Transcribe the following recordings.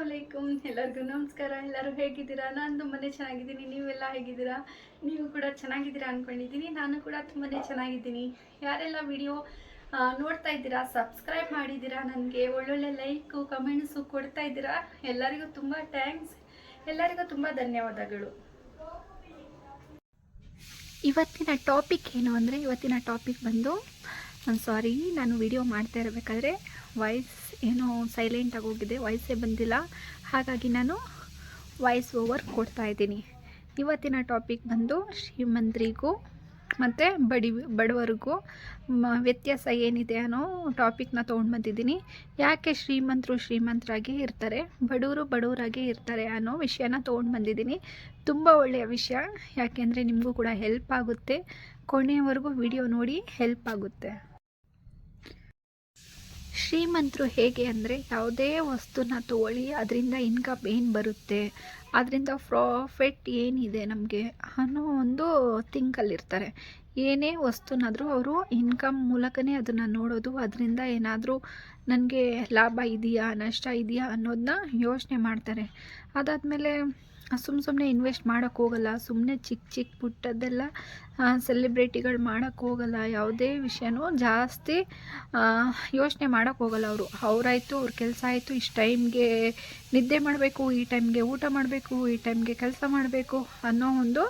ಅಲೈಕುಮ್ ಎಲ್ಲರಿಗೂ ನಮಸ್ಕಾರ. ಎಲ್ಲರೂ ಹೇಗಿದ್ದೀರಾ? ನಾನು ತುಂಬಾ ಚೆನ್ನಾಗಿದ್ದೀನಿ. ನೀವೆಲ್ಲ ಹೇಗಿದ್ದೀರಾ? ನೀವು ಕೂಡ ಚೆನ್ನಾಗಿದ್ದೀರಾ ಅಂದ್ಕೊಂಡಿದ್ದೀನಿ ನಾನು ಕೂಡ ತುಂಬಾ ಚೆನ್ನಾಗಿದ್ದೀನಿ. ಯಾರೆಲ್ಲ ವಿಡಿಯೋ ನೋಡ್ತಾ ಇದ್ದೀರಾ, ಸಬ್ಸ್ಕ್ರೈಬ್ ಮಾಡಿದ್ದೀರಾ, ನನಗೆ ಒಳ್ಳೊಳ್ಳೆ ಲೈಕು, ಕಮೆಂಟ್ಸು ಕೊಡ್ತಾ ಇದ್ದೀರಾ, ಎಲ್ಲರಿಗೂ ತುಂಬ ಥ್ಯಾಂಕ್ಸ್. ಎಲ್ಲರಿಗೂ ತುಂಬ ಧನ್ಯವಾದಗಳು. ಇವತ್ತಿನ ಟಾಪಿಕ್ ಏನು ಅಂದರೆ, ಇವತ್ತಿನ ಟಾಪಿಕ್ ಬಂದು ಸಾರಿ ನಾನು ವಿಡಿಯೋ ಮಾಡ್ತಾ ಇರಬೇಕಾದ್ರೆ ವಾಯ್ಸ್ ಏನೋ ಸೈಲೆಂಟ್ ಆಗೋಗಿದೆ ವಾಯ್ಸೇ ಬಂದಿಲ್ಲ. ಹಾಗಾಗಿ ನಾನು ವಾಯ್ಸ್ ಓವರ್ ಕೊಡ್ತಾ ಇದ್ದೀನಿ. ಇವತ್ತಿನ ಟಾಪಿಕ್ ಬಂದು ಶ್ರೀಮಂತರಿಗೂ ಮತ್ತು ಬಡಿ, ಬಡವರಿಗೂ ವ್ಯತ್ಯಾಸ ಏನಿದೆ ಅನ್ನೋ ಟಾಪಿಕ್ನ ತೊಗೊಂಡು ಬಂದಿದ್ದೀನಿ. ಯಾಕೆ ಶ್ರೀಮಂತರು ಶ್ರೀಮಂತರಾಗೇ ಇರ್ತಾರೆ, ಬಡವರು ಬಡವರಾಗೇ ಇರ್ತಾರೆ ಅನ್ನೋ ವಿಷಯನ ತೊಗೊಂಡು ಬಂದಿದ್ದೀನಿ. ತುಂಬ ಒಳ್ಳೆಯ ವಿಷಯ. ಯಾಕೆಂದರೆ ನಿಮಗೂ ಕೂಡ ಹೆಲ್ಪ್ ಆಗುತ್ತೆ. ಕೊನೆಯವರೆಗೂ ವಿಡಿಯೋ ನೋಡಿ ಹೆಲ್ಪ್ ಆಗುತ್ತೆ. ಶ್ರೀಮಂತರು ಹೇಗೆ ಅಂದರೆ ಯಾವುದೇ ವಸ್ತುನ ತಗೊಳ್ಳಿ, ಅದರಿಂದ ಇನ್ಕಮ್ ಏನು ಬರುತ್ತೆ, ಅದರಿಂದ ಪ್ರಾಫಿಟ್ ಏನಿದೆ ನಮಗೆ ಅನ್ನೋ ಒಂದು ಥಿಂಕಲ್ಲಿರ್ತಾರೆ. ಏನೇ ವಸ್ತುನಾದರೂ ಅವರು ಇನ್ಕಮ್ ಮೂಲಕನೇ ಅದನ್ನು ನೋಡೋದು, ಅದರಿಂದ ಏನಾದರೂ ನನಗೆ ಲಾಭ ಇದೆಯಾ, ನಷ್ಟ ಇದೆಯಾ ಅನ್ನೋದನ್ನ ಯೋಚನೆ ಮಾಡ್ತಾರೆ. ಅದಾದಮೇಲೆ ಸುಮ್ಮ ಸುಮ್ಮನೆ ಇನ್ವೆಸ್ಟ್ ಮಾಡೋಕ್ಕೆ ಹೋಗಲ್ಲ ಸುಮ್ಮನೆ ಚಿಕ್ಕ ಚಿಕ್ಕ ಪುಟ್ಟದ್ದೆಲ್ಲ ಸೆಲೆಬ್ರಿಟಿಗಳು ಮಾಡೋಕ್ಕೆ ಹೋಗಲ್ಲ, ಯಾವುದೇ ವಿಷಯನೂ ಜಾಸ್ತಿ ಯೋಚನೆ ಮಾಡೋಕ್ಕೆ ಹೋಗಲ್ಲ ಅವರು. ಅವರಾಯಿತು, ಅವ್ರ ಕೆಲಸ ಆಯಿತು, ಇಷ್ಟು ಟೈಮ್ಗೆ ನಿದ್ದೆ ಮಾಡಬೇಕು, ಈ ಟೈಮ್ಗೆ ಊಟ ಮಾಡಬೇಕು, ಈ ಟೈಮ್ಗೆ ಕೆಲಸ ಮಾಡಬೇಕು ಅನ್ನೋ ಒಂದು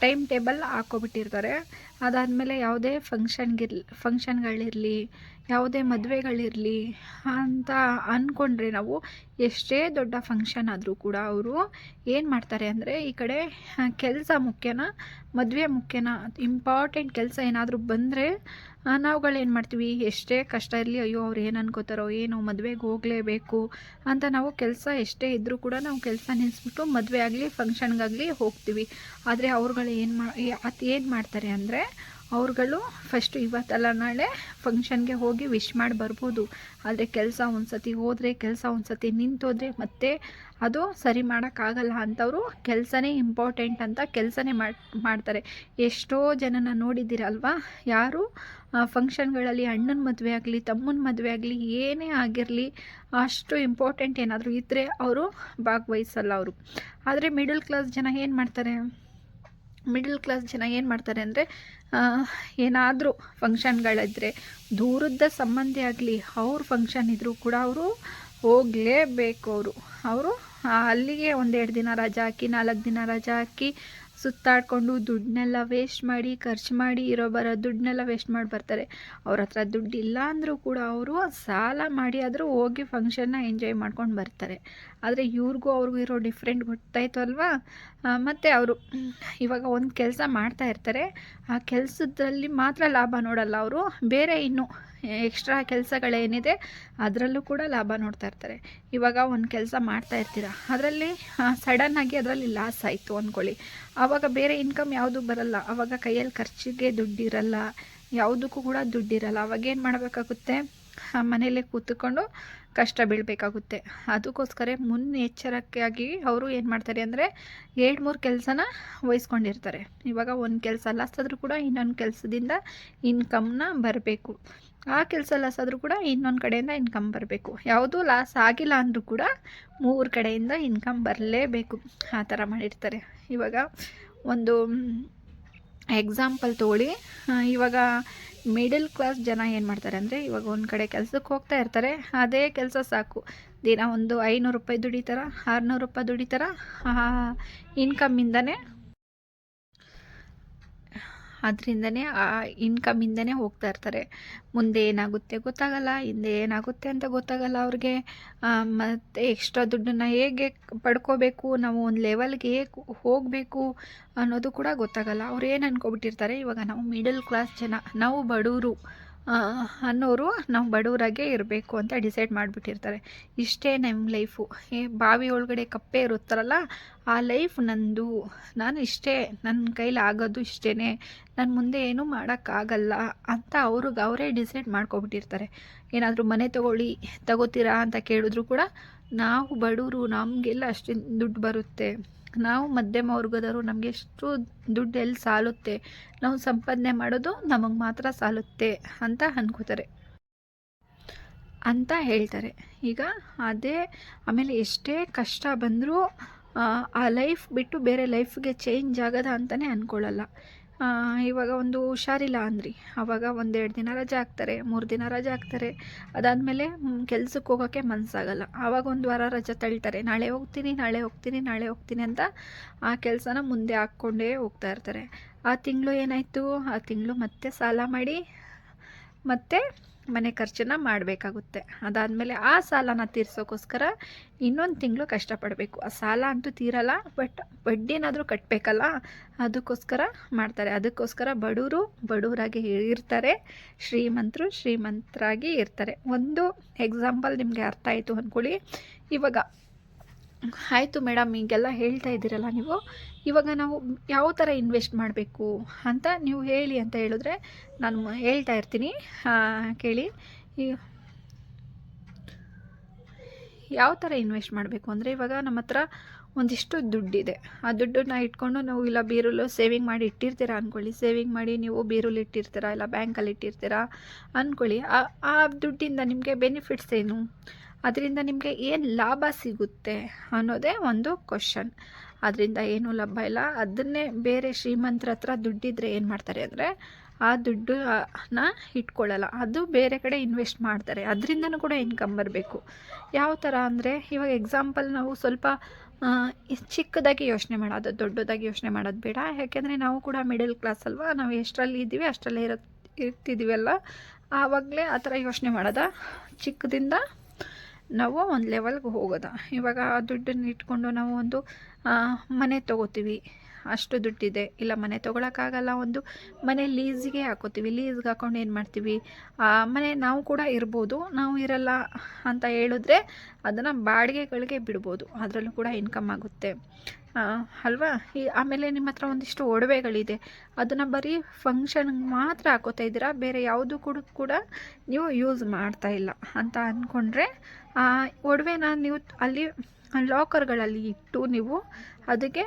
ಟೈಮ್ ಟೇಬಲ್ ಹಾಕ್ಕೊಬಿಟ್ಟಿರ್ತಾರೆ ಅದಾದಮೇಲೆ ಯಾವುದೇ ಫಂಕ್ಷನ್ಗಿರ್ಲಿ ಫಂಕ್ಷನ್ಗಳಿರಲಿ ಯಾವುದೇ ಮದುವೆಗಳಿರಲಿ ಅಂತ ಅಂದ್ಕೊಂಡ್ರೆ ನಾವು ಎಷ್ಟೇ ದೊಡ್ಡ ಫಂಕ್ಷನ್ ಆದರೂ ಕೂಡ ಅವರು ಏನು ಮಾಡ್ತಾರೆ ಅಂದರೆ ಈ ಕಡೆ ಕೆಲಸ ಮುಖ್ಯನಾ, ಮದುವೆ ಮುಖ್ಯನಾ ಇಂಪಾರ್ಟೆಂಟ್ ಕೆಲಸ ಏನಾದರೂ ಬಂದರೆ ನಾವುಗಳು ಏನು ಮಾಡ್ತೀವಿ? ಎಷ್ಟೇ ಕಷ್ಟ ಇರಲಿ ಅಯ್ಯೋ, ಅವ್ರು ಏನು ಅನ್ಕೋತಾರೋ, ಏನೋ ಮದುವೆಗೆ ಹೋಗಲೇಬೇಕು ಅಂತ ನಾವು ಕೆಲಸ ಎಷ್ಟೇ ಇದ್ದರೂ ಕೂಡ ನಾವು ಕೆಲಸ ನಿಲ್ಲಿಸ್ಬಿಟ್ಟು ಮದುವೆ ಆಗಲಿ ಫಂಕ್ಷನ್ಗಾಗಲಿ ಹೋಗ್ತೀವಿ. ಆದರೆ ಅವ್ರುಗಳು ಏನು ಮಾ ಅದು ಏನು ಮಾಡ್ತಾರೆ ಅಂದರೆ ಅವ್ರುಗಳು ಫಸ್ಟು ಇವತ್ತಲ್ಲ ನಾಳೆ ಫಂಕ್ಷನ್ಗೆ ಹೋಗಿ ವಿಶ್ ಮಾಡಿ ಬರ್ಬೋದು. ಆದರೆ ಕೆಲಸ ಒಂದು ಸತಿ ಹೋದರೆ, ಕೆಲಸ ಒಂದು ಸತಿ ನಿಂತೋದ್ರೆ ಮತ್ತೆ ಅದು ಸರಿ ಮಾಡೋಕ್ಕಾಗಲ್ಲ ಅಂಥವ್ರು ಕೆಲಸನೇ ಇಂಪಾರ್ಟೆಂಟ್ ಅಂತ ಕೆಲಸನೇ ಮಾಡ್ತಾರೆ. ಎಷ್ಟೋ ಜನನ ನೋಡಿದ್ದೀರಲ್ವಾ? ಯಾರು ಫಂಕ್ಷನ್ಗಳಲ್ಲಿ ಅಣ್ಣನ ಮದುವೆ ಆಗಲಿ, ತಮ್ಮನ ಮದುವೆ ಆಗಲಿ ಏನೇ ಆಗಿರಲಿ, ಅಷ್ಟು ಇಂಪಾರ್ಟೆಂಟ್ ಏನಾದರೂ ಇದ್ದರೆ ಅವರು ಭಾಗವಹಿಸಲ್ಲ ಅವರು. ಆದರೆ ಮಿಡಲ್ ಕ್ಲಾಸ್ ಜನ ಏನು ಮಾಡ್ತಾರೆ? ಮಿಡಲ್ ಕ್ಲಾಸ್ ಜನ ಏನು ಮಾಡ್ತಾರೆ ಅಂದರೆ ಏನಾದರೂ ಫಂಕ್ಷನ್ಗಳಿದ್ರೆ ದೂರದ ಸಂಬಂಧಿ ಆಗಲಿ, ಅವ್ರ ಫಂಕ್ಷನ್ ಇದ್ದರೂ ಕೂಡ ಅವರು ಹೋಗಲೇಬೇಕು ಅವರು. ಅವರು ಅಲ್ಲಿಗೆ ಒಂದೆರಡು ದಿನ ರಜಾ ಹಾಕಿ, ನಾಲ್ಕು ದಿನ ರಜಾ ಹಾಕಿ ಸುತ್ತಾಡಿಕೊಂಡು ದುಡ್ಡನ್ನೆಲ್ಲ ವೇಸ್ಟ್ ಮಾಡಿ, ಖರ್ಚು ಮಾಡಿ ಇರೋ ಬರೋ ದುಡ್ಡನ್ನೆಲ್ಲ ವೇಸ್ಟ್ ಮಾಡಿ ಬರ್ತಾರೆ. ಅವ್ರ ಹತ್ರ ದುಡ್ಡು ಇಲ್ಲ ಅಂದರೂ ಕೂಡ ಅವರು ಸಾಲ ಮಾಡಿ ಆದರೂ ಹೋಗಿ ಫಂಕ್ಷನ್ನ ಎಂಜಾಯ್ ಮಾಡ್ಕೊಂಡು ಬರ್ತಾರೆ. ಆದರೆ ಇವ್ರಿಗೂ ಅವ್ರಿಗೂ ಇರೋ ಡಿಫ್ರೆಂಟ್ ಗೊತ್ತಾಯ್ತು ಅಲ್ವಾ? ಮತ್ತು ಅವರು ಇವಾಗ ಒಂದು ಕೆಲಸ ಮಾಡ್ತಾ ಇರ್ತಾರೆ. ಆ ಕೆಲಸದಲ್ಲಿ ಮಾತ್ರ ಲಾಭ ನೋಡಲ್ಲ ಅವರು. ಬೇರೆ ಇನ್ನು ಎಕ್ಸ್ಟ್ರಾ ಕೆಲಸಗಳೇನಿದೆ, ಅದರಲ್ಲೂ ಕೂಡ ಲಾಭ ನೋಡ್ತಾ ಇರ್ತಾರೆ. ಇವಾಗ ಒಂದು ಕೆಲಸ ಮಾಡ್ತಾ ಇರ್ತೀರ? ಅದರಲ್ಲಿ ಸಡನ್ನಾಗಿ ಅದರಲ್ಲಿ ಲಾಸ್ ಆಯಿತು ಅಂದ್ಕೊಳ್ಳಿ ಆವಾಗ ಬೇರೆ ಇನ್ಕಮ್ ಯಾವುದು ಬರಲ್ಲ. ಆವಾಗ ಕೈಯಲ್ಲಿ ಖರ್ಚಿಗೆ ದುಡ್ಡಿರಲ್ಲ. ಯಾವುದಕ್ಕೂ ಕೂಡ ದುಡ್ಡಿರಲ್ಲ. ಅವಾಗ ಏನು ಮಾಡಬೇಕಾಗುತ್ತೆ? ಮನೇಲೆ ಕೂತ್ಕೊಂಡು ಕಷ್ಟ ಬೀಳಬೇಕಾಗುತ್ತೆ. ಅದಕ್ಕೋಸ್ಕರ ಮುನ್ನೆಚ್ಚರಿಕೆಯಾಗಿ ಅವರು ಏನು ಮಾಡ್ತಾರೆ ಅಂದರೆ ಎರಡು ಮೂರು ಕೆಲಸನ ವಹಿಸ್ಕೊಂಡಿರ್ತಾರೆ. ಇವಾಗ ಒಂದು ಕೆಲಸ ಲಾಸ್ ಆದರೂ ಕೂಡ ಇನ್ನೊಂದು ಕೆಲಸದಿಂದ ಇನ್ಕಮ್ನ ಬರಬೇಕು. ಆ ಕೆಲಸ ಲಾಸ್ ಆದರೂ ಕೂಡ ಇನ್ನೊಂದು ಕಡೆಯಿಂದ ಇನ್ಕಮ್ ಬರಬೇಕು. ಯಾವುದೂ ಲಾಸ್ ಆಗಿಲ್ಲ ಅಂದರೂ ಕೂಡ ಮೂರು ಕಡೆಯಿಂದ ಇನ್ಕಮ್ ಬರಲೇಬೇಕು. ಆ ಥರ ಮಾಡಿರ್ತಾರೆ. ಇವಾಗ ಒಂದು ಎಕ್ಸಾಂಪಲ್ ತೊಗೊಳ್ಳಿ. ಇವಾಗ ಮಿಡಲ್ ಕ್ಲಾಸ್ ಜನ ಏನು ಮಾಡ್ತಾರೆ ಅಂದರೆ ಇವಾಗ ಒಂದು ಕಡೆ ಕೆಲಸಕ್ಕೆ ಹೋಗ್ತಾ ಇರ್ತಾರೆ, ಅದೇ ಕೆಲಸ ಸಾಕು. ದಿನ ಒಂದು ಐನೂರು ರೂಪಾಯಿ ದುಡಿತಾರ, ಆರುನೂರು ರೂಪಾಯಿ ದುಡಿತಾರ ಇನ್ಕಮ್ಮಿಂದನೇ ಅದರಿಂದನೇ ಆ ಇನ್ಕಮಿಂದನೇ ಹೋಗ್ತಾ ಇರ್ತಾರೆ. ಮುಂದೆ ಏನಾಗುತ್ತೆ ಗೊತ್ತಾಗಲ್ಲ, ಹಿಂದೆ ಏನಾಗುತ್ತೆ ಅಂತ ಗೊತ್ತಾಗಲ್ಲ ಅವ್ರಿಗೆ. ಮತ್ತೆ ಎಕ್ಸ್ಟ್ರಾ ದುಡ್ಡನ್ನು ಹೇಗೆ ಪಡ್ಕೋಬೇಕು, ನಾವು ಒಂದು ಲೆವೆಲ್ಗೆ ಹೇಗೆ ಹೋಗಬೇಕು ಅನ್ನೋದು ಕೂಡ ಗೊತ್ತಾಗಲ್ಲ. ಅವ್ರು ಏನು ಅಂದ್ಕೊಬಿಟ್ಟಿರ್ತಾರೆ ಇವಾಗ ನಾವು ಮಿಡಲ್ ಕ್ಲಾಸ್ ಜನ, ನಾವು ಬಡವರು ಅನ್ನೋರು ನಾವು ಬಡವರಾಗೆ ಇರಬೇಕು ಅಂತ ಡಿಸೈಡ್ ಮಾಡಿಬಿಟ್ಟಿರ್ತಾರೆ. ಇಷ್ಟೇ ನಮ್ಮ ಲೈಫು. ಬಾವಿ ಒಳಗಡೆ ಕಪ್ಪೆ ಇರುತ್ತಾರಲ್ಲ ಆ ಲೈಫ್ ನಂದು. ನಾನು ಇಷ್ಟೇ ನನ್ನ ಕೈಲಿ ಆಗೋದು ಇಷ್ಟೇ ನಾನು ಮುಂದೆ ಏನೂ ಮಾಡೋಕ್ಕಾಗಲ್ಲ ಅಂತ ಅವ್ರಿಗೆ ಅವರೇ ಡಿಸೈಡ್ ಮಾಡ್ಕೊಬಿಟ್ಟಿರ್ತಾರೆ. ಏನಾದರೂ ಮನೆ ತಗೊಳ್ಳಿ, ತಗೋತೀರಾ ಅಂತ ಕೇಳಿದ್ರು ಕೂಡ ನಾವು ಬಡವರು, ನಮಗೆಲ್ಲ ಅಷ್ಟು ದುಡ್ಡು ಬರುತ್ತೆ. ನಾವು ಮಧ್ಯಮ ವರ್ಗದವರು ನಮಗೆ ಎಷ್ಟು ದುಡ್ಡು ಎಲ್ಲಿ ಸಾಲುತ್ತೆ, ನಾವು ಸಂಪಾದನೆ ಮಾಡೋದು ನಮಗೆ ಮಾತ್ರ ಸಾಲುತ್ತೆ ಅಂತ ಅನ್ಕೋತಾರೆ. ಅಂತ ಹೇಳ್ತಾರೆ. ಈಗ ಅದೇ ಆಮೇಲೆ ಎಷ್ಟೇ ಕಷ್ಟ ಬಂದರೂ, ಆ ಲೈಫ್ ಬಿಟ್ಟು ಬೇರೆ ಲೈಫ್ಗೆ ಚೇಂಜ್ ಆಗದ ಅಂತಲೇ ಅಂದ್ಕೊಳ್ಳಲ್ಲ ಇವಾಗ ಒಂದು ಹುಷಾರಿಲ್ಲ ಅಂದ್ರಿ. ಆವಾಗ ಒಂದೆರಡು ದಿನ ರಜೆ ಹಾಕ್ತಾರೆ, ಮೂರು ದಿನ ರಜೆ ಹಾಕ್ತಾರೆ. ಅದಾದಮೇಲೆ ಕೆಲ್ಸಕ್ಕೆ ಹೋಗೋಕ್ಕೆ ಮನಸ್ಸಾಗಲ್ಲ ಆವಾಗ ಒಂದು ವಾರ ರಜೆ ತಳ್ತಾರೆ. ನಾಳೆ ಹೋಗ್ತೀನಿ ನಾಳೆ ಹೋಗ್ತೀನಿ ನಾಳೆ ಹೋಗ್ತೀನಿ ಅಂತ ಆ ಕೆಲಸನ ಮುಂದೆ ಹಾಕ್ಕೊಂಡೇ ಹೋಗ್ತಾ ಇರ್ತಾರೆ. ಆ ತಿಂಗಳು ಏನಾಯಿತು? ಆ ತಿಂಗಳು ಮತ್ತೆ ಸಾಲ ಮಾಡಿ ಮತ್ತೆ ಮನೆ ಖರ್ಚನ್ನು ಮಾಡಬೇಕಾಗುತ್ತೆ. ಅದಾದಮೇಲೆ ಆ ಸಾಲನ ತೀರಿಸೋಕ್ಕೋಸ್ಕರ ಇನ್ನೊಂದು ತಿಂಗಳು ಕಷ್ಟಪಡಬೇಕು. ಆ ಸಾಲ ಅಂತೂ ತೀರಲ್ಲ, ಬಟ್ ಬಡ್ಡಿನಾದರೂ ಕಟ್ಟಬೇಕಲ್ಲ ಅದಕ್ಕೋಸ್ಕರ ಮಾಡ್ತಾರೆ. ಅದಕ್ಕೋಸ್ಕರ ಬಡವರು ಬಡವರಾಗಿ ಇರ್ತಾರೆ. ಶ್ರೀಮಂತರು ಶ್ರೀಮಂತರಾಗಿ ಇರ್ತಾರೆ. ಒಂದು ಎಕ್ಸಾಂಪಲ್ ನಿಮಗೆ ಅರ್ಥ ಆಯಿತು ಅಂದ್ಕೊಳ್ಳಿ ಇವಾಗ, ಆಯಿತು ಮೇಡಮ್, ಹೀಗೆಲ್ಲ ಹೇಳ್ತಾ ಇದ್ದೀರಲ್ಲ ನೀವು. ಇವಾಗ ನಾವು ಯಾವ ಥರ ಇನ್ವೆಸ್ಟ್ ಮಾಡಬೇಕು ಅಂತ ನೀವು ಹೇಳಿ ಅಂತ ಹೇಳಿದ್ರೆ ನಾನು ಹೇಳ್ತಾ ಇರ್ತೀನಿ. ಕೇಳಿ. ಯಾವ ಥರ ಇನ್ವೆಸ್ಟ್ ಮಾಡಬೇಕು ಅಂದರೆ ಇವಾಗ ನಮ್ಮ ಹತ್ರ ಒಂದಿಷ್ಟು ದುಡ್ಡಿದೆ. ಆ ದುಡ್ಡನ್ನ ಇಟ್ಕೊಂಡು ನಾವು ಇಲ್ಲ ಬೀರುಲ್ಲು ಸೇವಿಂಗ್ ಮಾಡಿ ಇಟ್ಟಿರ್ತೀರಾ ಅಂದ್ಕೊಳ್ಳಿ ಸೇವಿಂಗ್ ಮಾಡಿ ನೀವು ಬೀರುಲ್ಲಿ ಇಟ್ಟಿರ್ತೀರಾ ಇಲ್ಲ ಬ್ಯಾಂಕಲ್ಲಿ ಇಟ್ಟಿರ್ತೀರಾ ಅಂದ್ಕೊಳ್ಳಿ ಆ ಆ ದುಡ್ಡಿಂದ ನಿಮಗೆ ಬೆನಿಫಿಟ್ಸ್ ಏನು? ಅದರಿಂದ ನಿಮಗೆ ಏನು ಲಾಭ ಸಿಗುತ್ತೆ ಅನ್ನೋದೇ ಒಂದು ಕ್ವಶನ್ ಅದರಿಂದ ಏನೂ ಲಾಭ ಇಲ್ಲ. ಅದನ್ನೇ ಬೇರೆ ಶ್ರೀಮಂತರ ಹತ್ರ ದುಡ್ಡಿದ್ರೆ ಏನು ಮಾಡ್ತಾರೆ ಅಂದರೆ ಆ ದುಡ್ಡನ್ನ ಇಟ್ಕೊಳ್ಳಲ್ಲ. ಅದು ಬೇರೆ ಕಡೆ ಇನ್ವೆಸ್ಟ್ ಮಾಡ್ತಾರೆ. ಅದರಿಂದನೂ ಕೂಡ ಇನ್ಕಮ್ ಬರಬೇಕು. ಯಾವ ಥರ ಅಂದರೆ ಇವಾಗ ಎಕ್ಸಾಂಪಲ್ ನಾವು ಸ್ವಲ್ಪ ಚಿಕ್ಕದಾಗಿ ಯೋಚನೆ ಮಾಡೋದು, ದೊಡ್ಡದಾಗಿ ಯೋಚನೆ ಮಾಡೋದು ಬೇಡ. ಯಾಕೆಂದರೆ ನಾವು ಕೂಡ ಮಿಡಲ್ ಕ್ಲಾಸ್ ಅಲ್ವಾ? ನಾವು ಎಷ್ಟರಲ್ಲಿ ಇದ್ದೀವಿ, ಅಷ್ಟರಲ್ಲೇ ಇರೋ ಇರ್ತಿದ್ದೀವಲ್ಲ ಆವಾಗಲೇ ಆ ಥರ ಯೋಚನೆ ಮಾಡೋದ? ಚಿಕ್ಕದಿಂದ ನಾವು ಒಂದು ಲೆವೆಲ್ಗೆ ಹೋಗೋದ? ಇವಾಗ ಆ ದುಡ್ಡನ್ನು ಇಟ್ಕೊಂಡು ನಾವು ಒಂದು ಮನೆ ತೊಗೋತೀವಿ. ಅಷ್ಟು ದುಡ್ಡಿದೆ. ಇಲ್ಲ, ಮನೆ ತೊಗೊಳಕ್ಕಾಗಲ್ಲ. ಒಂದು ಮನೆ ಲೀಸಿಗೆ ಹಾಕೋತೀವಿ. ಲೀಸ್ಗೆ ಹಾಕೊಂಡು ಏನು ಮಾಡ್ತೀವಿ? ಆ, ಮನೆ ನಾವು ಕೂಡ ಇರ್ಬೋದು. ನಾವು ಇರಲ್ಲ ಅಂತ ಹೇಳಿದ್ರೆ ಅದನ್ನು ಬಾಡಿಗೆಗಳಿಗೆ ಬಿಡ್ಬೋದು. ಅದರಲ್ಲೂ ಕೂಡ ಇನ್ಕಮ್ ಆಗುತ್ತೆ. ಅಲ್ವಾ? ಈ ಆಮೇಲೆ ನಿಮ್ಮ ಹತ್ರ ಒಂದಿಷ್ಟು ಒಡವೆಗಳಿದೆ. ಅದನ್ನು ಬರೀ ಫಂಕ್ಷನ್ಗೆ ಮಾತ್ರ ಹಾಕೋತಾ ಇದ್ದೀರಾ? ಬೇರೆ ಯಾವುದು ಕೂಡ ಕೂಡ ನೀವು ಯೂಸ್ ಮಾಡ್ತಾ ಇಲ್ಲ ಅಂತ ಅಂದ್ಕೊಂಡ್ರೆ ಆ, ಒಡವೆನ ನೀವು ಅಲ್ಲಿ ಲಾಕರ್ಗಳಲ್ಲಿ ಇಟ್ಟು ನೀವು ಅದಕ್ಕೆ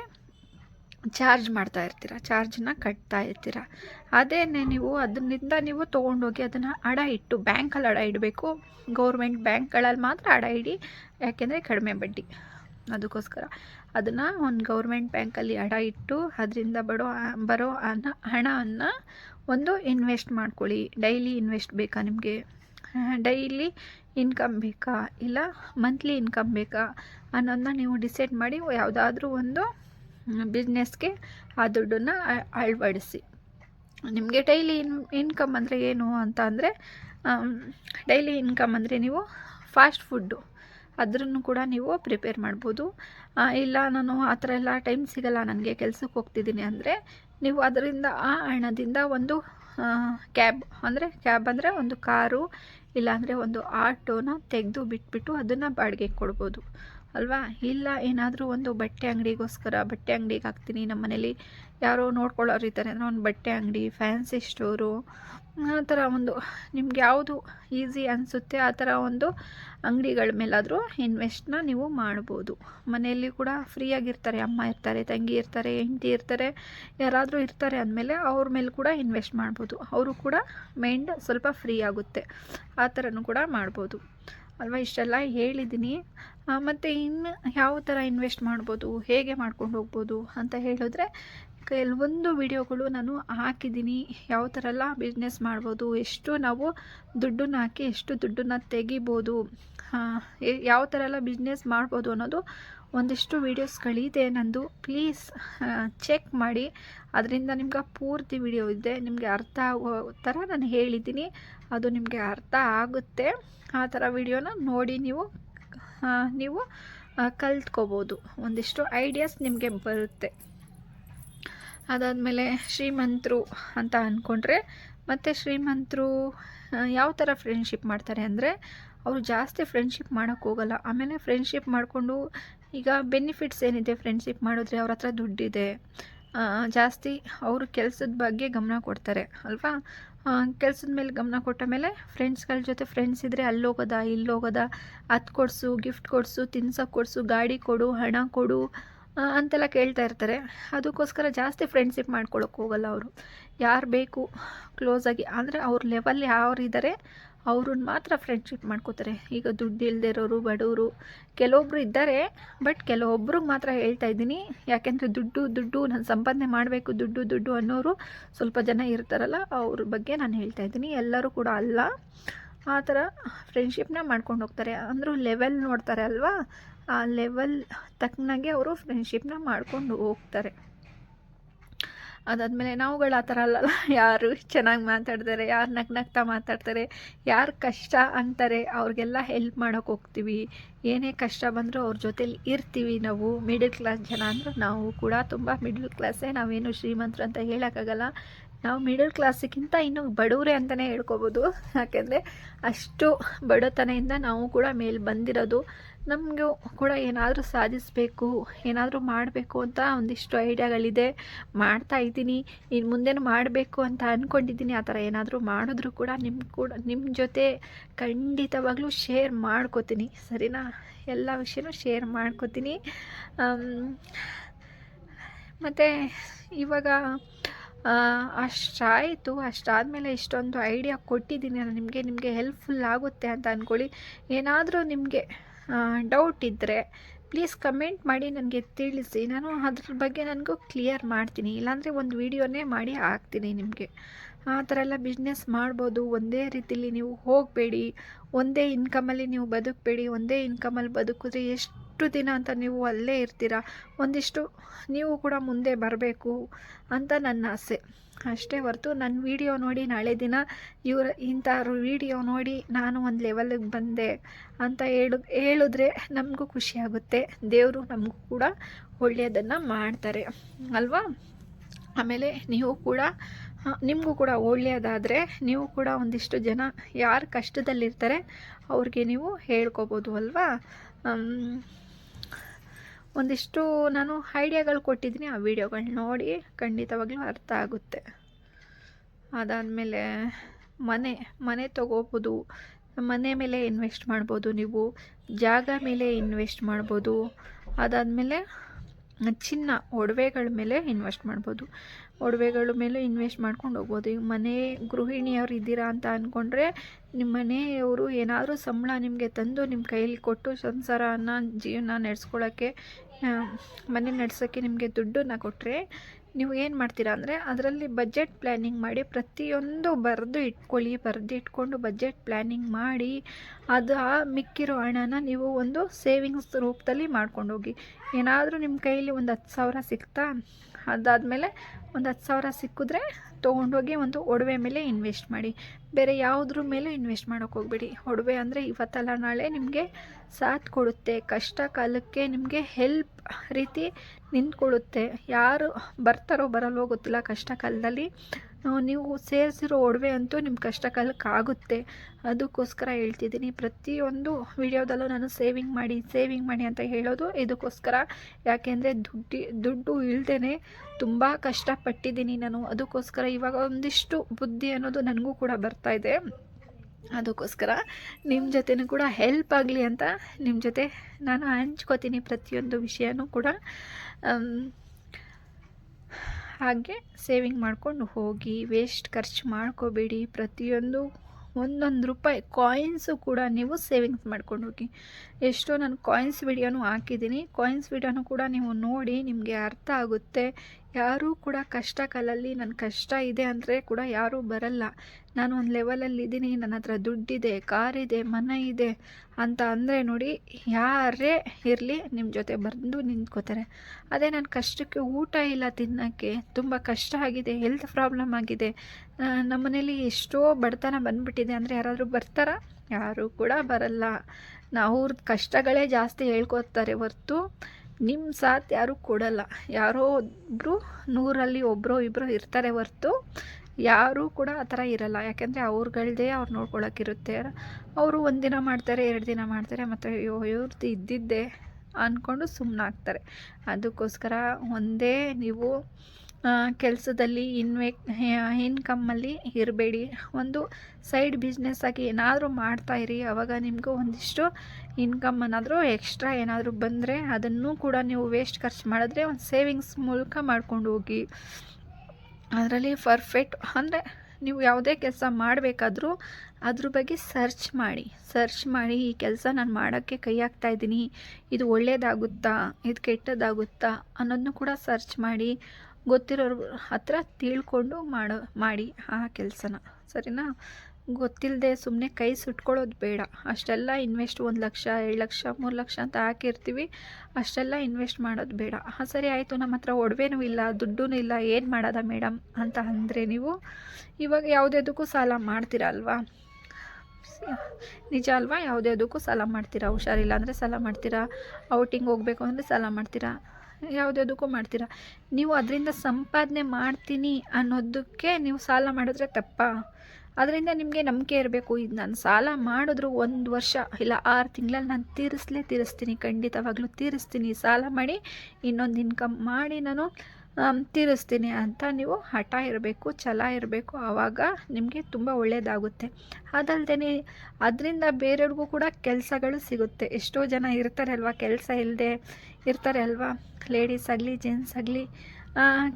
ಚಾರ್ಜ್ ಮಾಡ್ತಾ ಇರ್ತೀರ? ಚಾರ್ಜನ್ನ ಕಟ್ತಾ ಇರ್ತೀರ? ಅದೇನೇ ನೀವು ಅದನ್ನಿಂದ ನೀವು ತೊಗೊಂಡೋಗಿ ಅದನ್ನು ಅಡ ಇಟ್ಟು ಬ್ಯಾಂಕಲ್ಲಿ ಅಡ ಇಡಬೇಕು. ಗೌರ್ಮೆಂಟ್ ಬ್ಯಾಂಕ್ಗಳಲ್ಲಿ ಮಾತ್ರ ಅಡ ಇಡಿ, ಯಾಕೆಂದರೆ ಕಡಿಮೆ ಬಡ್ಡಿ. ಅದಕ್ಕೋಸ್ಕರ. ಅದನ್ನು ಒಂದು ಗೌರ್ಮೆಂಟ್ ಬ್ಯಾಂಕಲ್ಲಿ ಅಡ ಇಟ್ಟು ಅದರಿಂದ ಬಡೋ, ಬರೋ ಹಣ ಹಣವನ್ನು ಒಂದು ಇನ್ವೆಸ್ಟ್ ಮಾಡ್ಕೊಳ್ಳಿ. ಡೈಲಿ ಇನ್ವೆಸ್ಟ್ ಬೇಕಾ ನಿಮಗೆ? ಡೈಲಿ ಇನ್ಕಮ್ ಬೇಕಾ? ಇಲ್ಲ ಮಂತ್ಲಿ ಇನ್ಕಮ್ ಬೇಕಾ? ಅನ್ನೋದನ್ನ ನೀವು ಡಿಸೈಡ್ ಮಾಡಿ ಯಾವುದಾದ್ರೂ ಒಂದು ಬಿಸ್ನೆಸ್ಗೆ ಆ ದುಡ್ಡನ್ನು ಅಳವಡಿಸಿ. ನಿಮಗೆ ಡೈಲಿ ಇನ್ ಇನ್ಕಮ್ ಅಂದರೆ ಏನು ಅಂತ ಅಂದರೆ ಡೈಲಿ ಇನ್ಕಮ್ ಅಂದರೆ ನೀವು ಫಾಸ್ಟ್ ಫುಡ್ಡು ಅದ್ರನ್ನು ಕೂಡ ನೀವು ಪ್ರಿಪೇರ್ ಮಾಡ್ಬೋದು. ಇಲ್ಲ ನಾನು ಆ ಥರ ಎಲ್ಲ ಟೈಮ್ ಸಿಗಲ್ಲ ನನಗೆ ಕೆಲ್ಸಕ್ಕೆ ಹೋಗ್ತಿದ್ದೀನಿ ಅಂದರೆ ನೀವು ಅದರಿಂದ ಆ ಹಣದಿಂದ ಒಂದು ಕ್ಯಾಬ್ ಅಂದರೆ ಕ್ಯಾಬ್ ಅಂದರೆ ಒಂದು ಕಾರು, ಇಲ್ಲಾಂದರೆ ಒಂದು ಆಟೋನ ತೆಗೆದು ಬಿಟ್ಬಿಟ್ಟು ಅದನ್ನು ಬಾಡಿಗೆಗೆ ಕೊಡ್ಬೋದು. ಅಲ್ವಾ? ಇಲ್ಲ, ಏನಾದರೂ ಒಂದು ಬಟ್ಟೆ ಅಂಗಡಿಗೋಸ್ಕರ ಬಟ್ಟೆ ಅಂಗಡಿಗೆ ಹಾಕ್ತೀನಿ. ನಮ್ಮ ಮನೇಲಿ ಯಾರೋ ನೋಡ್ಕೊಳ್ಳೋರು ಇದ್ದಾರೆ. ಅಂದರೆ ಒಂದು ಬಟ್ಟೆ ಅಂಗಡಿ, ಫ್ಯಾನ್ಸಿ ಸ್ಟೋರು, ಆ ಥರ ಒಂದು ನಿಮ್ಗೆ ಯಾವುದು ಈಸಿ ಅನಿಸುತ್ತೆ, ಆ ಥರ ಒಂದು ಅಂಗಡಿಗಳ ಮೇಲಾದರೂ ಇನ್ವೆಸ್ಟ್ನ ನೀವು ಮಾಡ್ಬೋದು. ಮನೆಯಲ್ಲಿ ಕೂಡ ಫ್ರೀಯಾಗಿರ್ತಾರೆ. ಅಮ್ಮ ಇರ್ತಾರೆ, ತಂಗಿ ಇರ್ತಾರೆ, ಹೆಂಡತಿ ಇರ್ತಾರೆ, ಯಾರಾದರೂ ಇರ್ತಾರೆ ಅಂದಮೇಲೆ ಅವ್ರ ಮೇಲೆ ಕೂಡ ಇನ್ವೆಸ್ಟ್ ಮಾಡ್ಬೋದು. ಅವರು ಕೂಡ ಮೈಂಡ್ ಸ್ವಲ್ಪ ಫ್ರೀ ಆಗುತ್ತೆ. ಆ ಥರನೂ ಕೂಡ ಮಾಡ್ಬೋದು. ಅಲ್ವಾ, ಇಷ್ಟೆಲ್ಲ ಹೇಳಿದ್ದೀನಿ. ಮತ್ತು ಇನ್ನು ಯಾವ ಥರ ಇನ್ವೆಸ್ಟ್ ಮಾಡ್ಬೋದು, ಹೇಗೆ ಮಾಡ್ಕೊಂಡು ಹೋಗ್ಬೋದು ಅಂತ ಹೇಳಿದ್ರೆ, ಕೆಲವೊಂದು ವಿಡಿಯೋಗಳು ನಾನು ಹಾಕಿದ್ದೀನಿ. ಯಾವ ಥರ ಎಲ್ಲ ಬಿಸ್ನೆಸ್ ಮಾಡ್ಬೋದು, ಎಷ್ಟು ನಾವು ದುಡ್ಡನ್ನ ಹಾಕಿ, ಎಷ್ಟು ದುಡ್ಡನ್ನು ತೆಗಿಬೋದು ಯಾವ ಥರ ಎಲ್ಲ ಬಿಸ್ನೆಸ್ ಮಾಡ್ಬೋದು ಅನ್ನೋದು ಒಂದಿಷ್ಟು ವೀಡಿಯೋಸ್ಗಳಿದೆ ನಂದು. ಪ್ಲೀಸ್ ಚೆಕ್ ಮಾಡಿ. ಅದರಿಂದ ನಿಮ್ಗೆ ಪೂರ್ತಿ ವಿಡಿಯೋ ಇದೆ. ನಿಮಗೆ ಅರ್ಥ ಆಗೋ ಥರ ನಾನು ಹೇಳಿದ್ದೀನಿ. ಅದು ನಿಮಗೆ ಅರ್ಥ ಆಗುತ್ತೆ. ಆ ಥರ ವಿಡಿಯೋನ ನೋಡಿ ನೀವು ನೀವು ಕಲ್ತ್ಕೋಬೋದು. ಒಂದಿಷ್ಟು ಐಡಿಯಾಸ್ ನಿಮಗೆ ಬರುತ್ತೆ. ಅದಾದಮೇಲೆ ಶ್ರೀಮಂತರು ಅಂತ ಅಂದ್ಕೊಂಡ್ರೆ ಮತ್ತು ಶ್ರೀಮಂತರು ಯಾವ ಥರ ಫ್ರೆಂಡ್ಶಿಪ್ ಮಾಡ್ತಾರೆ ಅಂದರೆ, ಅವರು ಜಾಸ್ತಿ ಫ್ರೆಂಡ್ಶಿಪ್ ಮಾಡೋಕ್ಕೋಗಲ್ಲ ಆಮೇಲೆ ಫ್ರೆಂಡ್ಶಿಪ್ ಮಾಡಿಕೊಂಡು ಈಗ ಬೆನಿಫಿಟ್ಸ್ ಏನಿದೆ ಫ್ರೆಂಡ್ಶಿಪ್ ಮಾಡಿದ್ರೆ ಅವ್ರ ಹತ್ರ ದುಡ್ಡಿದೆ ಜಾಸ್ತಿ ಅವರು ಕೆಲಸದ ಬಗ್ಗೆ ಗಮನ ಕೊಡ್ತಾರೆ, ಅಲ್ವಾ? ಕೆಲಸದ ಮೇಲೆ ಗಮನ ಕೊಟ್ಟ ಮೇಲೆ ಫ್ರೆಂಡ್ಸ್ಗಳ ಜೊತೆ ಫ್ರೆಂಡ್ಸ್ ಇದ್ದರೆ ಅಲ್ಲಿ ಹೋಗೋದ, ಇಲ್ಲಿ ಹೋಗೋದ? ಅದು ಕೊಡಿಸು ಗಿಫ್ಟ್ ಕೊಡಿಸು ತಿನ್ಸೋಕೆ ಕೊಡಿಸು, ಗಾಡಿ ಕೊಡು, ಹಣ ಕೊಡು ಅಂತೆಲ್ಲ ಕೇಳ್ತಾ ಇರ್ತಾರೆ. ಅದಕ್ಕೋಸ್ಕರ ಜಾಸ್ತಿ ಫ್ರೆಂಡ್ಶಿಪ್ ಮಾಡ್ಕೊಳಕ್ಕೆ ಹೋಗಲ್ಲ ಅವರು. ಯಾರು ಬೇಕು ಕ್ಲೋಸಾಗಿ ಅಂದರೆ ಅವ್ರ ಲೆವೆಲ್ ಯಾರು ಇದ್ದಾರೆ ಅವ್ರನ್ನ ಮಾತ್ರ ಫ್ರೆಂಡ್ಶಿಪ್ ಮಾಡ್ಕೋತಾರೆ. ಈಗ ದುಡ್ಡು ಇರೋರು, ಬಡವರು ಕೆಲವೊಬ್ಬರು ಇದ್ದಾರೆ ಬಟ್ ಕೆಲವೊಬ್ರಿಗೆ ಮಾತ್ರ ಹೇಳ್ತಾ ಇದ್ದೀನಿ. ಯಾಕೆಂದರೆ ದುಡ್ಡು ದುಡ್ಡು, ನಾನು ಸಂಪಾದನೆ ಮಾಡಬೇಕು, ದುಡ್ಡು ದುಡ್ಡು ಅನ್ನೋರು ಸ್ವಲ್ಪ ಜನ ಇರ್ತಾರಲ್ಲ, ಅವ್ರ ಬಗ್ಗೆ ನಾನು ಹೇಳ್ತಾ ಇದ್ದೀನಿ. ಎಲ್ಲರೂ ಕೂಡ ಅಲ್ಲ. ಆ ಥರ ಫ್ರೆಂಡ್ಶಿಪ್ನ ಮಾಡ್ಕೊಂಡು ಹೋಗ್ತಾರೆ. ಅಂದರೂ ಲೆವೆಲ್ ನೋಡ್ತಾರೆ ಅಲ್ವಾ? ಆ ಲೆವೆಲ್ ತಕ್ಕನಾಗೆ ಅವರು ಫ್ರೆಂಡ್ಶಿಪ್ನ ಮಾಡ್ಕೊಂಡು ಹೋಗ್ತಾರೆ. ಅದಾದಮೇಲೆ ನಾವುಗಳು ಆ ಥರ ಅಲ್ಲಲ್ಲ. ಯಾರು ಚೆನ್ನಾಗಿ ಮಾತಾಡ್ತಾರೆ, ಯಾರು ನಗ್ ನಗ್ತಾ ಮಾತಾಡ್ತಾರೆ, ಯಾರು ಕಷ್ಟ ಅಂತಾರೆ ಅವ್ರಿಗೆಲ್ಲ ಹೆಲ್ಪ್ ಮಾಡೋಕೆ ಹೋಗ್ತೀವಿ. ಏನೇ ಕಷ್ಟ ಬಂದರೂ ಅವ್ರ ಜೊತೇಲಿ ಇರ್ತೀವಿ ನಾವು. ಮಿಡಲ್ ಕ್ಲಾಸ್ ಜನ ಅಂದ್ರೆ ನಾವು ಕೂಡ ತುಂಬ ಮಿಡಲ್ ಕ್ಲಾಸೇ ನಾವೇನು ಶ್ರೀಮಂತರು ಅಂತ ಹೇಳೋಕ್ಕಾಗಲ್ಲ. ನಾವು ಮಿಡಲ್ ಕ್ಲಾಸಿಗಿಂತ ಇನ್ನೂ ಬಡವರೇ ಅಂತಲೇ ಹೇಳ್ಕೊಬೋದು. ಯಾಕೆಂದರೆ ಅಷ್ಟು ಬಡತನದಿಂದ ನಾವು ಕೂಡ ಮೇಲೆ ಬಂದಿರೋದು. ನಮಗೂ ಕೂಡ ಏನಾದರೂ ಸಾಧಿಸಬೇಕು, ಏನಾದರೂ ಮಾಡಬೇಕು ಅಂತ ಒಂದಿಷ್ಟು ಐಡಿಯಾಗಳಿದೆ. ಮಾಡ್ತಾ ಇದ್ದೀನಿ. ಇನ್ನು ಮುಂದೇನು ಮಾಡಬೇಕು ಅಂತ ಅಂದ್ಕೊಂಡಿದ್ದೀನಿ ಆ ಥರ ಏನಾದರೂ ಮಾಡಿದ್ರು ಕೂಡ ನಿಮ್ಮ ಕೂಡ ನಿಮ್ಮ ಜೊತೆ ಖಂಡಿತವಾಗ್ಲೂ ಶೇರ್ ಮಾಡ್ಕೋತೀನಿ. ಸರಿನಾ? ಎಲ್ಲ ವಿಷಯನೂ ಶೇರ್ ಮಾಡ್ಕೋತೀನಿ. ಮತ್ತು ಇವಾಗ ಅಷ್ಟಾಯಿತು. ಅಷ್ಟಾದಮೇಲೆ ಇಷ್ಟೊಂದು ಐಡಿಯಾ ಕೊಟ್ಟಿದ್ದೀನಿ. ನಿಮಗೆ ನಿಮಗೆ ಹೆಲ್ಪ್ಫುಲ್ ಆಗುತ್ತೆ ಅಂತ ಅಂದ್ಕೊಳ್ಳಿ ಏನಾದರೂ ನಿಮಗೆ ಡೌಟ್ ಇದ್ದರೆ ಪ್ಲೀಸ್ ಕಮೆಂಟ್ ಮಾಡಿ ನನಗೆ ತಿಳಿಸಿ. ನಾನು ಅದ್ರ ಬಗ್ಗೆ ನನಗೂ ಕ್ಲಿಯರ್ ಮಾಡ್ತೀನಿ. ಇಲ್ಲಾಂದರೆ ಒಂದು ವೀಡಿಯೋನೇ ಮಾಡಿ ಹಾಕ್ತೀನಿ ನಿಮಗೆ. ಆ ಥರ ಎಲ್ಲ ಬಿಸ್ನೆಸ್ ಮಾಡ್ಬೋದು. ಒಂದೇ ರೀತಿಲಿ ನೀವು ಹೋಗಬೇಡಿ. ಒಂದೇ ಇನ್ಕಮಲ್ಲಿ ನೀವು ಬದುಕಬೇಡಿ. ಒಂದೇ ಇನ್ಕಮಲ್ಲಿ ಬದುಕಿದ್ರೆ ಎಷ್ಟು ದಿನ ಅಂತ ನೀವು ಅಲ್ಲೇ ಇರ್ತೀರ? ಒಂದಿಷ್ಟು ನೀವು ಕೂಡ ಮುಂದೆ ಬರಬೇಕು ಅಂತ ನನ್ನ ಆಸೆ. ಅಷ್ಟೇ ಹೊರತು ನನ್ನ ವಿಡಿಯೋ ನೋಡಿ ನಾಳೆ ದಿನ ಇವ್ರ ಇಂಥವ್ರ ವಿಡಿಯೋ ನೋಡಿ ನಾನು ಒಂದು ಲೆವೆಲಿಗೆ ಬಂದೆ ಅಂತ ಹೇಳು, ಹೇಳಿದ್ರೆ ನಮಗೂ ಖುಷಿಯಾಗುತ್ತೆ ದೇವರು ನಮಗೂ ಕೂಡ ಒಳ್ಳೆಯದನ್ನು ಮಾಡ್ತಾರೆ. ಅಲ್ವಾ? ಆಮೇಲೆ ನೀವು ಕೂಡ ನಿಮಗೂ ಕೂಡ ಒಳ್ಳೆಯದಾದರೆ ನೀವು ಕೂಡ ಒಂದಿಷ್ಟು ಜನ ಯಾರು ಕಷ್ಟದಲ್ಲಿರ್ತಾರೆ ಅವ್ರಿಗೆ ನೀವು ಹೇಳ್ಕೊಬೋದು ಅಲ್ವಾ? ಒಂದಿಷ್ಟು ನಾನು ಐಡಿಯಾಗಳು ಕೊಟ್ಟಿದ್ದೀನಿ ಆ ವಿಡಿಯೋಗಳು ನೋಡಿ ಖಂಡಿತವಾಗ್ಲೂ ಅರ್ಥ ಆಗುತ್ತೆ. ಅದಾದಮೇಲೆ ಮನೆ ಮನೆ ತೊಗೋಬೋದು, ಮನೆ ಮೇಲೆ ಇನ್ವೆಸ್ಟ್ ಮಾಡ್ಬೋದು ನೀವು, ಜಾಗ ಮೇಲೆ ಇನ್ವೆಸ್ಟ್ ಮಾಡ್ಬೋದು, ಅದಾದಮೇಲೆ ಚಿನ್ನ ಒಡವೆಗಳ ಮೇಲೆ ಇನ್ವೆಸ್ಟ್ ಮಾಡ್ಬೋದು. ಒಡವೆಗಳ ಮೇಲೆ ಇನ್ವೆಸ್ಟ್ ಮಾಡ್ಕೊಂಡು ಹೋಗ್ಬೋದು. ಈಗ ಮನೆ ಗೃಹಿಣಿಯವ್ರು ಇದ್ದೀರಾ ಅಂತ ಅಂದ್ಕೊಂಡ್ರೆ ನಿಮ್ಮ ಮನೆಯವರು ಏನಾದರೂ ಸಂಬಳ ನಿಮಗೆ ತಂದು ನಿಮ್ಮ ಕೈಯಲ್ಲಿ ಕೊಟ್ಟು ಸಂಸಾರನ ಜೀವನ ನಡೆಸ್ಕೊಳ್ಳೋಕ್ಕೆ ಮನೆ ನಡೆಸೋಕ್ಕೆ ನಿಮಗೆ ದುಡ್ಡನ್ನ ಕೊಟ್ಟರೆ ನೀವು ಏನು ಮಾಡ್ತೀರಾ ಅಂದರೆ ಅದರಲ್ಲಿ ಬಜೆಟ್ ಪ್ಲ್ಯಾನಿಂಗ್ ಮಾಡಿ ಪ್ರತಿಯೊಂದು ಬರೆದು ಇಟ್ಕೊಳ್ಳಿ. ಬರೆದು ಇಟ್ಕೊಂಡು ಬಜೆಟ್ ಪ್ಲ್ಯಾನಿಂಗ್ ಮಾಡಿ ಅದು ಆ ಮಿಕ್ಕಿರೋ ಹಣನ ನೀವು ಒಂದು ಸೇವಿಂಗ್ಸ್ ರೂಪದಲ್ಲಿ ಮಾಡ್ಕೊಂಡು ಹೋಗಿ. ಏನಾದರೂ ನಿಮ್ಮ ಕೈಯಲ್ಲಿ ಒಂದು ಹತ್ತು ಸಾವಿರ ಸಿಕ್ತಾ ಅದಾದಮೇಲೆ ಒಂದು ಹತ್ತು ಸಾವಿರ ಸಿಕ್ಕಿದ್ರೆ ತೊಗೊಂಡೋಗಿ ಒಂದು ಒಡವೆ ಮೇಲೆ ಇನ್ವೆಸ್ಟ್ ಮಾಡಿ. ಬೇರೆ ಯಾವುದ್ರ ಮೇಲೂ ಇನ್ವೆಸ್ಟ್ ಮಾಡೋಕ್ಕೆ ಹೋಗ್ಬೇಡಿ. ಒಡವೆ ಅಂದರೆ ಇವತ್ತಲ್ಲ, ನಾಳೆ ನಿಮಗೆ ಸಾಥ್ ಕೊಡುತ್ತೆ. ಕಷ್ಟ ಕಾಲಕ್ಕೆ ನಿಮಗೆ ಹೆಲ್ಪ್ ರೀತಿ ನಿಂತ್ಕೊಳ್ಳುತ್ತೆ. ಯಾರು ಬರ್ತಾರೋ ಬರಲ್ವೋ ಗೊತ್ತಿಲ್ಲ. ಕಷ್ಟ ಕಾಲದಲ್ಲಿ ನೀವು ಸೇರಿಸಿರೋ ಒಡವೆ ಅಂತೂ ನಿಮ್ಮ ಕಷ್ಟ ಕಾಲಕ್ಕಾಗುತ್ತೆ ಅದಕ್ಕೋಸ್ಕರ ಹೇಳ್ತಿದ್ದೀನಿ, ಪ್ರತಿಯೊಂದು ವಿಡಿಯೋದಲ್ಲೂ ನಾನು ಸೇವಿಂಗ್ ಮಾಡಿ ಸೇವಿಂಗ್ ಮಾಡಿ ಅಂತ ಹೇಳೋದು ಇದಕ್ಕೋಸ್ಕರ. ಯಾಕೆಂದರೆ ದುಡ್ಡಿ, ದುಡ್ಡು ಇಲ್ಲದೇ ತುಂಬ ಕಷ್ಟಪಟ್ಟಿದ್ದೀನಿ ನಾನು. ಅದಕ್ಕೋಸ್ಕರ ಇವಾಗ ಒಂದಿಷ್ಟು ಬುದ್ಧಿ ಅನ್ನೋದು ನನಗೂ ಕೂಡ ಬರ್ತಾ ಇದೆ. ಅದಕ್ಕೋಸ್ಕರ ನಿಮ್ಮ ಜೊತೆನೂ ಕೂಡ ಹೆಲ್ಪ್ ಆಗಲಿ ಅಂತ ನಿಮ್ಮ ಜೊತೆ ನಾನು ಹಂಚ್ಕೋತೀನಿ ಪ್ರತಿಯೊಂದು ವಿಷಯನೂ ಕೂಡ. ಹಾಗೆ ಸೇವಿಂಗ್ ಮಾಡ್ಕೊಂಡು ಹೋಗಿ ವೇಸ್ಟ್ ಖರ್ಚು ಮಾಡ್ಕೋಬೇಡಿ. ಪ್ರತಿಯೊಂದು ಒಂದೊಂದು ರೂಪಾಯಿ ಕಾಯಿನ್ಸು ಕೂಡ ನೀವು ಸೇವಿಂಗ್ಸ್ ಮಾಡ್ಕೊಂಡು ಹೋಗಿ. ಎಷ್ಟೋ ನಾನು ಕಾಯಿನ್ಸ್ ವಿಡಿಯೋನು ಹಾಕಿದ್ದೀನಿ. ಕಾಯಿನ್ಸ್ ವಿಡಿಯೋನು ಕೂಡ ನೀವು ನೋಡಿ ನಿಮಗೆ ಅರ್ಥ ಆಗುತ್ತೆ. ಯಾರೂ ಕೂಡ ಕಷ್ಟ ಕಾಲಲ್ಲಿ ನನ್ನ ಕಷ್ಟ ಇದೆ ಅಂದರೆ ಕೂಡ ಯಾರೂ ಬರಲ್ಲ. ನಾನು ಒಂದು ಲೆವೆಲಲ್ಲಿ ಇದ್ದೀನಿ, ನನ್ನ ಹತ್ರ ದುಡ್ಡಿದೆ ಕಾರಿದೆ ಮನೆ ಇದೆ ಅಂತ ಅಂದರೆ ನೋಡಿ ಯಾರೇ ಇರಲಿ ನಿಮ್ಮ ಜೊತೆ ಬಂದು ನಿಂತ್ಕೋತಾರೆ. ಅದೇ ನನ್ನ ಕಷ್ಟಕ್ಕೆ ಊಟ ಇಲ್ಲ ತಿನ್ನೋಕ್ಕೆ, ತುಂಬ ಕಷ್ಟ ಆಗಿದೆ ಹೆಲ್ತ್ ಪ್ರಾಬ್ಲಮ್ ಆಗಿದೆ. ನಮ್ಮ ಮನೇಲಿ ಎಷ್ಟೋ ಬಡತನ ಬಂದುಬಿಟ್ಟಿದೆ ಅಂದರೆ ಯಾರಾದರೂ ಬರ್ತಾರಾ? ಯಾರೂ ಕೂಡ ಬರಲ್ಲ. ನಾವು ಕಷ್ಟಗಳೇ ಜಾಸ್ತಿ ಹೇಳ್ಕೊತಾರೆ ಹೊರ್ತು ನಿಮ್ಮ ಸಾಥ್ ಯಾರೂ ಕೊಡಲ್ಲ. ಯಾರೋ ಒಬ್ಬರು ನೂರಲ್ಲಿ ಒಬ್ಬರು ಇಬ್ಬರು ಇರ್ತಾರೆ ಹೊರ್ತು ಯಾರೂ ಕೂಡ ಆ ಥರ ಇರಲ್ಲ. ಯಾಕೆಂದರೆ ಅವ್ರುಗಳ್ದೇ ಅವ್ರು ನೋಡ್ಕೊಳಕ್ಕಿರುತ್ತೆ. ಅವರು ಒಂದಿನ ದಿನ ಮಾಡ್ತಾರೆ, ಎರಡು ದಿನ ಮಾಡ್ತಾರೆ, ಮತ್ತು ಅಯ್ಯೋ ಇವ್ರದ್ದು ಇದ್ದಿದ್ದೆ ಅಂದ್ಕೊಂಡು ಸುಮ್ಮನಾಗ್ತಾರೆ ಅದಕ್ಕೋಸ್ಕರ ಒಂದೇ ನೀವು ಕೆಲಸದಲ್ಲಿ ಇನ್ವೆ ಇನ್ಕಮ್ಮಲ್ಲಿ ಇರಬೇಡಿ. ಒಂದು ಸೈಡ್ ಬಿಸ್ನೆಸ್ ಆಗಿ ಏನಾದರೂ ಮಾಡ್ತಾಯಿರಿ ಆವಾಗ ನಿಮಗೂ ಒಂದಿಷ್ಟು ಇನ್ಕಮ್ ಏನಾದರೂ ಎಕ್ಸ್ಟ್ರಾ ಏನಾದರೂ ಬಂದರೆ ಅದನ್ನು ಕೂಡ ನೀವು ವೇಸ್ಟ್ ಖರ್ಚು ಮಾಡಿದ್ರೆ ಒಂದು ಸೇವಿಂಗ್ಸ್ ಮೂಲಕ ಮಾಡ್ಕೊಂಡು ಹೋಗಿ. ಅದರಲ್ಲಿ ಪರ್ಫೆಕ್ಟ್ ಅಂದರೆ ನೀವು ಯಾವುದೇ ಕೆಲಸ ಮಾಡಬೇಕಾದ್ರೂ ಅದ್ರ ಬಗ್ಗೆ ಸರ್ಚ್ ಮಾಡಿ ಸರ್ಚ್ ಮಾಡಿ ಈ ಕೆಲಸ ನಾನು ಮಾಡೋಕ್ಕೆ ಕೈ ಹಾಕ್ತಾ ಇದ್ದೀನಿ. ಇದು ಒಳ್ಳೇದಾಗುತ್ತಾ, ಇದು ಕೆಟ್ಟದಾಗುತ್ತಾ ಅನ್ನೋದನ್ನು ಕೂಡ ಸರ್ಚ್ ಮಾಡಿ, ಗೊತ್ತಿರೋರ ಹತ್ರ ತಿಳ್ಕೊಂಡು ಮಾಡೋ, ಮಾಡಿ ಆ ಕೆಲಸನ. ಸರಿನಾ? ಗೊತ್ತಿಲ್ಲದೆ ಸುಮ್ಮನೆ ಕೈ ಸುಟ್ಕೊಳ್ಳೋದು ಬೇಡ. ಅಷ್ಟೆಲ್ಲ ಇನ್ವೆಸ್ಟ್ ಒಂದು ಲಕ್ಷ, ಎರಡು ಲಕ್ಷ, ಮೂರು ಲಕ್ಷ ಅಂತ ಹಾಕಿರ್ತೀವಿ. ಅಷ್ಟೆಲ್ಲ ಇನ್ವೆಸ್ಟ್ ಮಾಡೋದು ಬೇಡ. ಹಾಂ ಸರಿ ಆಯಿತು ನಮ್ಮ ಹತ್ರ ಒಡವೆನೂ ಇಲ್ಲ ದುಡ್ಡೂ ಇಲ್ಲ, ಏನು ಮಾಡೋದ ಮೇಡಮ್ ಅಂತ ಅಂದರೆ ನೀವು ಇವಾಗ ಯಾವುದೇದಕ್ಕೂ ಸಾಲ ಮಾಡ್ತೀರಾ ಅಲ್ವಾ? ನಿಜ ಅಲ್ವಾ? ಅದಕ್ಕೂ ಸಾಲ ಮಾಡ್ತೀರಾ? ಹುಷಾರಿಲ್ಲ ಅಂದರೆ ಸಾಲ ಮಾಡ್ತೀರಾ? ಔಟಿಂಗ್ ಹೋಗಬೇಕು ಅಂದರೆ ಸಾಲ ಮಾಡ್ತೀರಾ? ಯಾವುದ್ಯಾವುದಕ್ಕೂ ಮಾಡ್ತೀರಾ? ನೀವು ಅದರಿಂದ ಸಂಪಾದನೆ ಮಾಡ್ತೀನಿ ಅನ್ನೋದಕ್ಕೆ ನೀವು ಸಾಲ ಮಾಡಿದ್ರೆ ತಪ್ಪಾ? ಅದರಿಂದ ನಿಮಗೆ ನಂಬಿಕೆ ಇರಬೇಕು. ಇದು ನಾನು ಸಾಲ ಮಾಡಿದ್ರು ಒಂದು ವರ್ಷ, ಇಲ್ಲ ಆರು ತಿಂಗಳಲ್ಲಿ ನಾನು ತೀರಿಸಲೇ ತೀರಿಸ್ತೀನಿ. ಖಂಡಿತವಾಗ್ಲೂ ತೀರಿಸ್ತೀನಿ. ಸಾಲ ಮಾಡಿ ಇನ್ನೊಂದು ಇನ್ಕಮ್ ಮಾಡಿ ನಾನು ತೀರಿಸ್ತೀನಿ ಅಂತ ನೀವು ಹಠ ಇರಬೇಕು, ಛಲ ಇರಬೇಕು, ಆವಾಗ ನಿಮಗೆ ತುಂಬ ಒಳ್ಳೆಯದಾಗುತ್ತೆ ಅದಲ್ಲದೆ ಅದರಿಂದ ಬೇರೆಯವ್ರಿಗೂ ಕೂಡ ಕೆಲಸಗಳು ಸಿಗುತ್ತೆ. ಎಷ್ಟೋ ಜನ ಇರ್ತಾರೆ ಅಲ್ವಾ ಕೆಲಸ ಇಲ್ಲದೆ ಇರ್ತಾರೆ ಅಲ್ವಾ ಲೇಡೀಸ್ ಆಗಲಿ ಜೆಂಟ್ಸ್ ಆಗಲಿ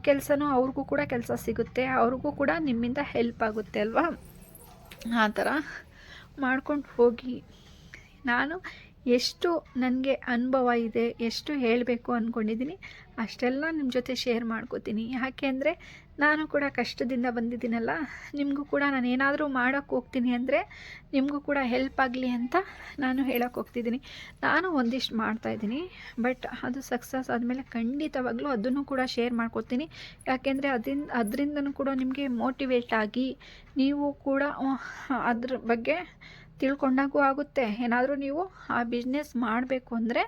ಕೆಲಸನೂ ಅವ್ರಿಗೂ ಕೂಡ ಕೆಲಸ ಸಿಗುತ್ತೆ, ಅವ್ರಿಗೂ ಕೂಡ ನಿಮ್ಮಿಂದ ಹೆಲ್ಪ್ ಆಗುತ್ತೆ ಅಲ್ವಾ? ಆ ಥರ ಮಾಡ್ಕೊಂಡು ಹೋಗಿ. ನಾನು ಎಷ್ಟು ನನಗೆ ಅನುಭವ ಇದೆ, ಎಷ್ಟು ಹೇಳಬೇಕು ಅಂದ್ಕೊಂಡಿದ್ದೀನಿ ಅಷ್ಟೆಲ್ಲ ನಿಮ್ಮ ಜೊತೆ ಶೇರ್ ಮಾಡ್ಕೋತೀನಿ. ಯಾಕೆ ಅಂದರೆ ನಾನು ಕೂಡ ಕಷ್ಟದಿಂದ ಬಂದಿದ್ದೀನಲ್ಲ, ನಿಮಗೂ ಕೂಡ ನಾನು ಏನಾದರೂ ಮಾಡೋಕ್ಕೆ ಹೋಗ್ತೀನಿ ಅಂದರೆ ನಿಮಗೂ ಕೂಡ ಹೆಲ್ಪ್ ಆಗಲಿ ಅಂತ ನಾನು ಹೇಳೋಕ್ಕೆ ಹೋಗ್ತಿದ್ದೀನಿ ನಾನು ಒಂದಿಷ್ಟು ಮಾಡ್ತಾಯಿದ್ದೀನಿ ಬಟ್ ಅದು ಸಕ್ಸಸ್ ಆದಮೇಲೆ ಖಂಡಿತವಾಗ್ಲೂ ಅದನ್ನು ಕೂಡ ಶೇರ್ ಮಾಡ್ಕೋತೀನಿ. ಯಾಕೆಂದರೆ ಅದರಿಂದ ಅದರಿಂದನೂ ಕೂಡ ನಿಮಗೆ ಮೋಟಿವೇಟ್ ಆಗಿ ನೀವು ಕೂಡ ಅದ್ರ ಬಗ್ಗೆ ತಿಳ್ಕೊಂಡಾಗೂ ಆಗುತ್ತೆ. ಏನಾದರೂ ನೀವು ಆ ಬಿಸ್ನೆಸ್ ಮಾಡಬೇಕು ಅಂದರೆ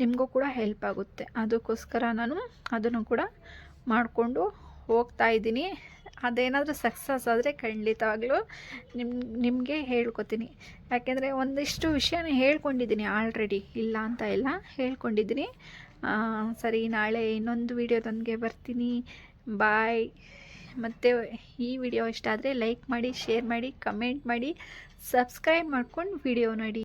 ನಿಮಗೂ ಕೂಡ ಹೆಲ್ಪ್ ಆಗುತ್ತೆ. ಅದಕ್ಕೋಸ್ಕರ ನಾನು ಅದನ್ನು ಕೂಡ ಮಾಡಿಕೊಂಡು ಹೋಗ್ತಾ ಇದ್ದೀನಿ. ಅದೇನಾದರೂ ಸಕ್ಸಸ್ ಆದರೆ ಖಂಡಿತವಾಗ್ಲೂ ನಿಮ್, ನಿಮಗೆ ಹೇಳ್ಕೊತೀನಿ. ಯಾಕೆಂದರೆ ಒಂದಿಷ್ಟು ವಿಷಯನ ಹೇಳ್ಕೊಂಡಿದ್ದೀನಿ ಆಲ್ರೆಡಿ ಇಲ್ಲ ಅಂತ ಇಲ್ಲ, ಹೇಳ್ಕೊಂಡಿದ್ದೀನಿ. ಸರಿ, ನಾಳೆ ಇನ್ನೊಂದು ವೀಡಿಯೋದೊಂದಿಗೆ ಬರ್ತೀನಿ. ಬಾಯ್ ಮತ್ತು ಈ ವಿಡಿಯೋ ಇಷ್ಟ ಆದರೆ ಲೈಕ್ ಮಾಡಿ ಶೇರ್ ಮಾಡಿ ಕಮೆಂಟ್ ಮಾಡಿ. ಸಬ್ಸ್ಕ್ರೈಬ್ ಮಾಡ್ಕೊಂಡು ವಿಡಿಯೋ ನೋಡಿ.